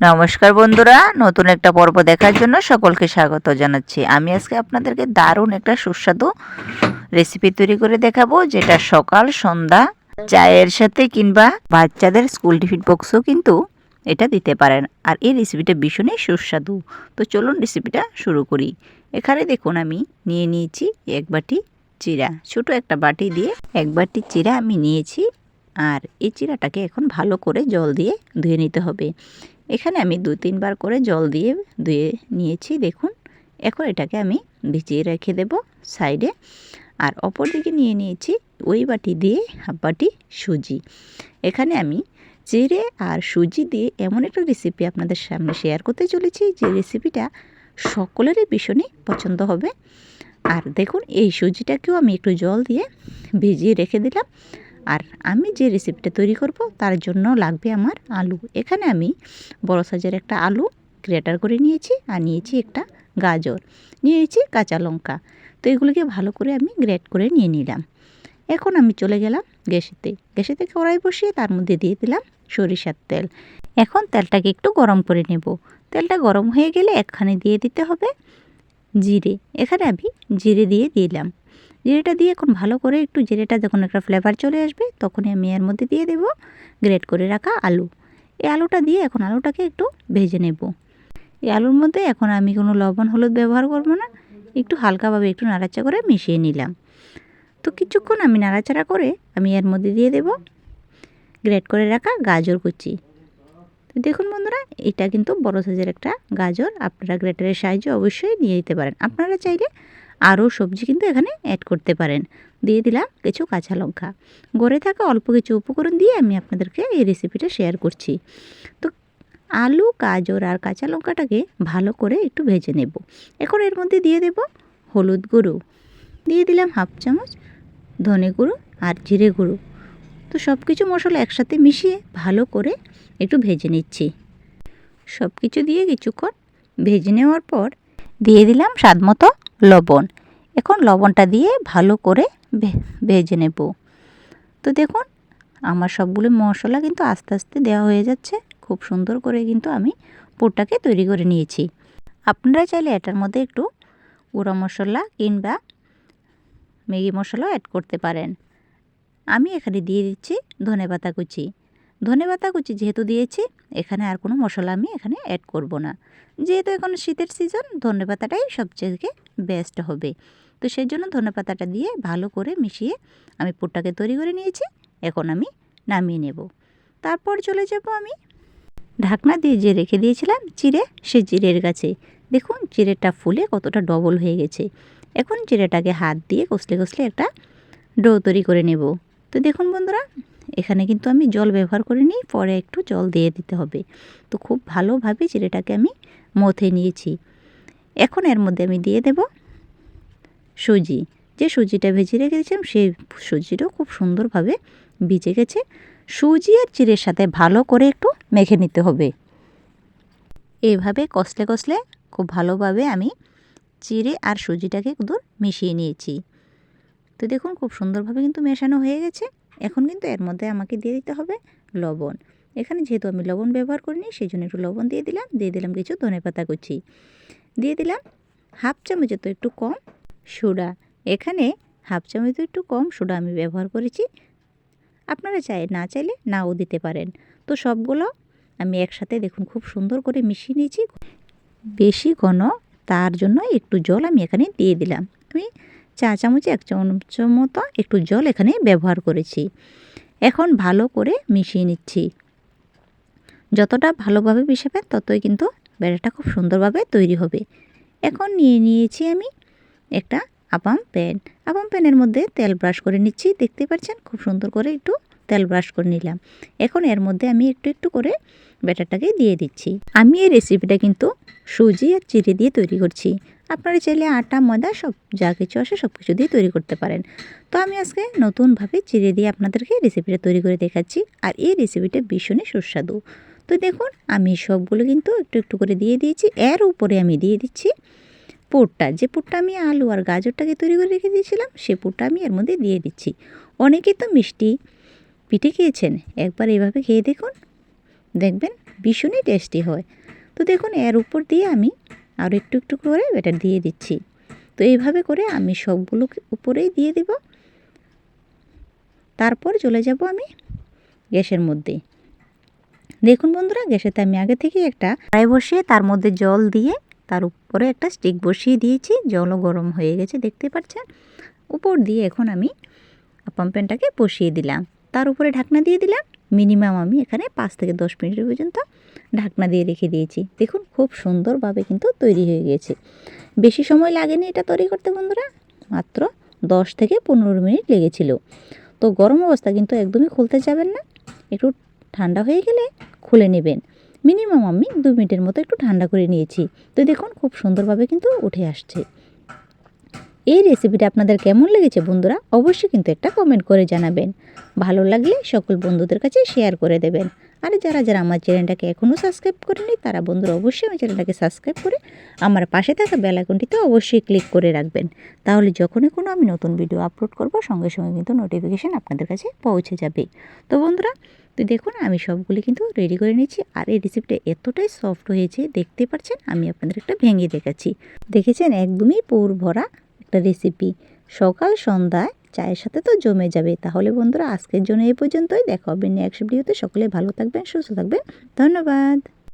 নমস্কার বন্ধুরা, নতুন একটা পর্ব দেখার জন্য সকলকে স্বাগত জানাচ্ছি। আমি আজকে আপনাদেরকে দারুণ একটা সুস্বাদু রেসিপি তৈরি করে দেখাবো, যেটা সকাল, সন্ধ্যা, চায়ের সাথে কিংবা বাচ্চাদের স্কুল টিফিন বক্সও কিন্তু এটা দিতে পারেন। আর এই রেসিপিটা ভীষণই সুস্বাদু। তো চলুন রেসিপিটা শুরু করি। এখানে দেখুন, আমি নিয়ে নিয়েছি এক বাটি চিরা। ছোট একটা বাটি দিয়ে এক বাটি চিরা আমি নিয়েছি। আর এই চিরাটাকে এখন ভালো করে জল দিয়ে ধুয়ে নিতে হবে। এখানে আমি দু তিনবার করে জল দিয়ে ধুয়ে নিয়েছি, দেখুন। এখন এটাকে আমি ভিজিয়ে রেখে দেব সাইডে। আর অপর দিকে নিয়ে নিয়েছি ওই বাটি দিয়ে হাফ বাটি সুজি। এখানে আমি জিরে আর সুজি দিয়ে এমন একটা রেসিপি আপনাদের সামনে শেয়ার করতে চলেছি, যে রেসিপিটা সকলেরই ভীষণই পছন্দ হবে। আর দেখুন, এই সুজিটাকেও আমি একটু জল দিয়ে ভিজিয়ে রেখে দিলাম। আর আমি যে রেসিপিটা তৈরি করব, তার জন্য লাগবে আমার আলু। এখানে আমি বড় সাইজের একটা আলু গ্রেটার করে নিয়েছি আর নিয়েছি একটা গাজর। নিয়েছি কাঁচা লঙ্কা। তো এগুলিকে ভালো করে আমি গ্রেট করে নিয়ে নিলাম। এখন আমি চলে গেলাম গ্যাসেতে। গ্যাসেতে কড়াই বসিয়ে তার মধ্যে দিয়ে দিলাম সরিষার তেল। এখন তেলটাকে একটু গরম করে নেব। তেলটা গরম হয়ে গেলে একখানে দিয়ে দিতে হবে জিরে। এখানে আমি জিরে দিয়ে দিলাম। জিরেটা দিয়ে এখন ভালো করে একটু জিরেটা যখন একটা ফ্লেভার চলে আসবে, তখনই আমি এর মধ্যে দিয়ে দেব গ্রেট করে রাখা আলু। এই আলুটা দিয়ে এখন আলুটাকে একটু ভেজে নেব। এই আলুর মধ্যে এখন আমি কোনো লবণ, হলুদ ব্যবহার করব না, একটু হালকাভাবে একটু নাড়াচা করে মিশিয়ে নিলাম। তো কিছুক্ষণ আমি নাড়াচাড়া করে আমি এর মধ্যে দিয়ে দেব গ্রেট করে রাখা গাজর কুচি। তো দেখুন বন্ধুরা, এটা কিন্তু বড় সাইজের একটা গাজর। আপনারা গ্রেটারের সাহায্যে অবশ্যই নিয়ে দিতে পারেন। আপনারা চাইলে আরও সবজি কিন্তু এখানে অ্যাড করতে পারেন। দিয়ে দিলাম কিছু কাঁচা লঙ্কা। গড়ে থাকা অল্প কিছু উপকরণ দিয়ে আমি আপনাদেরকে এই রেসিপিটা শেয়ার করছি। তো আলু, গাজর আর কাঁচা লঙ্কাটাকে ভালো করে একটু ভেজে নেব। এখন এর মধ্যে দিয়ে দেব হলুদ গুঁড়ো। দিয়ে দিলাম হাফ চামচ ধনে গুঁড়ো আর জিরে গুঁড়ো। তো সব কিছু মশলা একসাথে মিশিয়ে ভালো করে একটু ভেজে নিচ্ছি। সব কিছু দিয়ে কিছুক্ষণ ভেজে নেওয়ার পর দিয়ে দিলাম স্বাদ মতো লবণ। এখন লবণটা দিয়ে ভালো করে ভেজে নেব। তো দেখুন, আমার সবগুলো মশলা কিন্তু আস্তে আস্তে দেওয়া হয়ে যাচ্ছে। খুব সুন্দর করে কিন্তু আমি পুরটাকে তৈরি করে নিয়েছি। আপনারা চাইলে এটার মধ্যে একটু গুঁড়ো মশলা কিংবা ম্যাগি মশলাও অ্যাড করতে পারেন। আমি এখানে দিয়ে দিচ্ছি ধনে পাতা কুচি। ধনে পাতা কুচি যেহেতু দিয়েছি, এখানে আর কোনো মশলা আমি এখানে অ্যাড করব না। যেহেতু এখন শীতের সিজন ধনে পাতাটাই সবচেয়ে বেস্ট হবে। তো সেই জন্য ধনে পাতাটা দিয়ে ভালো করে মিশিয়ে আমি পুরটাকে তৈরি করে নিয়েছি, এখন আমি নামিয়ে নেব। তারপর চলে যাব আমি ঢাকনা দিয়ে যে রেখে দিয়েছিলাম, চিড়ে সে চিড়ের গাছে। দেখুন, চিড়েটা ফুলে কতটা ডবল হয়ে গেছে। এখন চিড়েটাকে হাত দিয়ে কষলে কষলে একটা ডো তৈরি করে নেব। তো দেখুন বন্ধুরা, এখানে কিন্তু আমি জল ব্যবহার করে নিই, পরে একটু জল দিয়ে দিতে হবে। তো খুব ভালোভাবে চিড়েটাকে আমি মথে নিয়েছি। এখন এর মধ্যে আমি দিয়ে দেব সুজি। যে সুজিটা ভেজে রেখেছিলাম, সেই সুজিটাও খুব সুন্দরভাবে ভিজে গেছে। সুজি আর চিড়ের সাথে ভালো করে একটু মেখে নিতে হবে। এভাবে কষলে কষলে খুব ভালোভাবে আমি চিড়ে আর সুজিটাকে দূর মিশিয়ে নিয়েছি। তো দেখুন, খুব সুন্দরভাবে কিন্তু মেশানো হয়ে গেছে। এখন কিন্তু এর মধ্যে আমাকে দিয়ে দিতে হবে লবণ। এখানে যেহেতু আমি লবণ ব্যবহার করিনি সেই জন্য একটু লবণ দিয়ে দিলাম। দিয়ে দিলাম কিছু ধনে পাতা কুচি। দিয়ে দিলাম হাফ চামচে তো একটু কম সোডা। এখানে হাফ চামচ তো একটু কম সোডা আমি ব্যবহার করেছি। আপনারা চাই, না চাইলে নাও দিতে পারেন। তো সবগুলো আমি একসাথে দেখুন, খুব সুন্দর করে মিশিয়ে নিয়েছি। বেশি ঘন তার জন্য একটু জল আমি এখানে দিয়ে দিলাম। আমি চা চামচে এক চামচ মতো একটু জল এখানে ব্যবহার করেছি। এখন ভালো করে মিশিয়ে নিচ্ছি। যতটা ভালোভাবে মিশাবেন ততই কিন্তু ব্যাটাটা খুব সুন্দরভাবে তৈরি হবে। এখন নিয়ে নিয়েছি আমি একটা আপাম প্যান। আপাম প্যানের মধ্যে তেল ব্রাশ করে নিচ্ছি। দেখতে পাচ্ছেন খুব সুন্দর করে একটু তেল ব্রাশ করে নিলাম। এখন এর মধ্যে আমি একটু একটু করে ব্যাটারটাকে দিয়ে দিচ্ছি। আমি এই রেসিপিটা কিন্তু সুজি আর চিড়ে দিয়ে তৈরি করছি। আপনারা চাইলে আটা, ময়দা, সব যা কিছু আসে সব কিছু দিয়ে তৈরি করতে পারেন। তো আমি আজকে নতুনভাবে চিড়ে দিয়ে আপনাদেরকে রেসিপিটা তৈরি করে দেখাচ্ছি আর এই রেসিপিটা ভীষণই সুস্বাদু। তো দেখুন, আমি সবগুলো কিন্তু একটু একটু করে দিয়ে দিয়েছি। এর উপরে আমি দিয়ে দিচ্ছি পুরটা। যে পুরটা আমি আলু আর গাজরটাকে তৈরি করে রেখে দিয়েছিলাম, সে পুরটা আমি এর মধ্যে দিয়ে দিচ্ছি। অনেকে তো মিষ্টি পিঠে খেয়েছেন? একবার এভাবে খেয়ে দেখুন। দেখবেন ভীষণই টেস্টি হয়। তো দেখুন, এর উপর দিয়ে আমি আরও একটু একটু করে ব্যাটার দিয়ে দিচ্ছি। তো এইভাবে করে আমি সবগুলো উপরেই দিয়ে দিব। তারপর চলে যাব আমি গ্যাসের মধ্যে। দেখুন বন্ধুরা, গ্যাসেতে আমি আগে থেকে একটা কড়াই বসিয়ে তার মধ্যে জল দিয়ে তার উপরে একটা স্টিক বসিয়ে দিয়েছি। জলও গরম হয়ে গেছে, দেখতে পাচ্ছেন? উপর দিয়ে এখন আমি আপাম প্যানটাকে বসিয়ে দিলাম। তার উপরে ঢাকনা দিয়ে দিলাম। মিনিমাম আমি এখানে পাঁচ থেকে দশ মিনিট পর্যন্ত ঢাকনা দিয়ে রেখে দিয়েছি। দেখুন, খুব সুন্দরভাবে কিন্তু তৈরি হয়ে গিয়েছে। বেশি সময় লাগেনি এটা তৈরি করতে বন্ধুরা। মাত্র দশ থেকে পনেরো মিনিট লেগেছিল। তো গরম অবস্থা কিন্তু একদমই খুলতে যাবেন না। একটু ঠান্ডা হয়ে গেলে খুলে নেবেন। মিনিমাম আমি দু মিনিটের মতো একটু ঠান্ডা করে নিয়েছি। তো দেখুন, খুব সুন্দরভাবে কিন্তু উঠে আসছে। এই রেসিপিটা আপনাদের কেমন লেগেছে বন্ধুরা, অবশ্যই কিন্তু একটা কমেন্ট করে জানাবেন। ভালো লাগলে সকল বন্ধুদের কাছে শেয়ার করে দেবেন। আর যারা যারা আমার চ্যানেলটাকে এখনও সাবস্ক্রাইব করেনি তারা বন্ধুরা অবশ্যই আমার চ্যানেলটাকে সাবস্ক্রাইব করে আমার পাশে থাকা বেল আইকনটিতে অবশ্যই ক্লিক করে রাখবেন। তাহলে যখনই কোনো আমি নতুন ভিডিও আপলোড করব, সঙ্গে সঙ্গে কিন্তু নোটিফিকেশান আপনাদের কাছে পৌঁছে যাবে। তো বন্ধুরা, তো দেখুন, আমি সবগুলি কিন্তু রেডি করে নিয়েছি। আর এই রেসিপিটা এতটাই সফট হয়েছে, দেখতে পাচ্ছেন, আমি আপনাদের একটা ভেঙে দেখাচ্ছি। দেখেছেন, একদমই পুর ভরা। একটা রেসিপি সকাল সন্ধ্যায় চায়ের সাথে তো জমে যাবে তাহলে বন্ধুরা, আজকের জন্য এই পর্যন্তই। দেখা হবে নেক্সট ভিডিওতে সকলে ভালো থাকবেন, সুস্থ থাকবেন। ধন্যবাদ।